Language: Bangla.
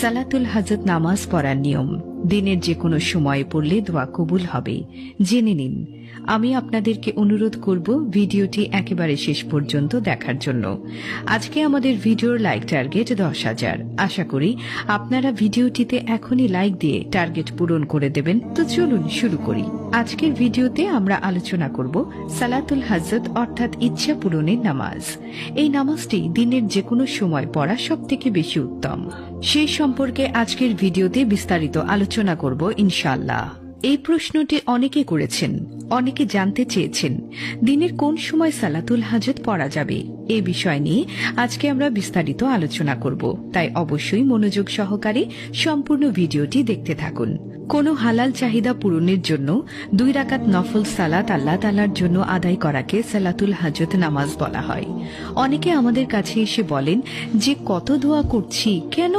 সালাতুল হাজত নামাজ পড়ার নিয়ম। দিনের যে কোনো সময়ে পড়লে দোয়া কবুল হবে। জেনে নিন, আমি আপনাদেরকে অনুরোধ করব ভিডিওটি একেবারে শেষ পর্যন্ত দেখার জন্য। আজকে আমাদের ভিডিওর লাইক টার্গেট দশ হাজার। আশা করি আপনারা ভিডিওটিতে এখনই লাইক দিয়ে টার্গেট পূরণ করে দেবেন। তো চলুন শুরু করি। আজকের ভিডিওতে আমরা আলোচনা করব সালাতুল হাজত অর্থাৎ ইচ্ছা পূরণের নামাজ। এই নামাজটি দিনের যে কোনো সময় পড়া সব থেকে বেশি উত্তম। সেই সম্পর্কে আজকের ভিডিওতে বিস্তারিত আলোচনা করব ইনশাআল্লাহ। এই প্রশ্নটি অনেকে করেছেন, অনেকে জানতে চেয়েছেন, দিনের কোন সময় সালাতুল হাজত পড়া যাবে? এ বিষয় নিয়ে আজকে আমরা বিস্তারিত আলোচনা করব, তাই অবশ্যই মনোযোগ সহকারে সম্পূর্ণ ভিডিওটি দেখতে থাকুন। কোনো হালাল চাহিদা পূরণের জন্য দুই রাকাত নফল সালাত আল্লাহ তালার জন্য আদায় করাকে সালাতুল হাজত নামাজ বলা হয়। অনেকে আমাদের কাছে এসে বলেন, যে কত দোয়া করছি, কেন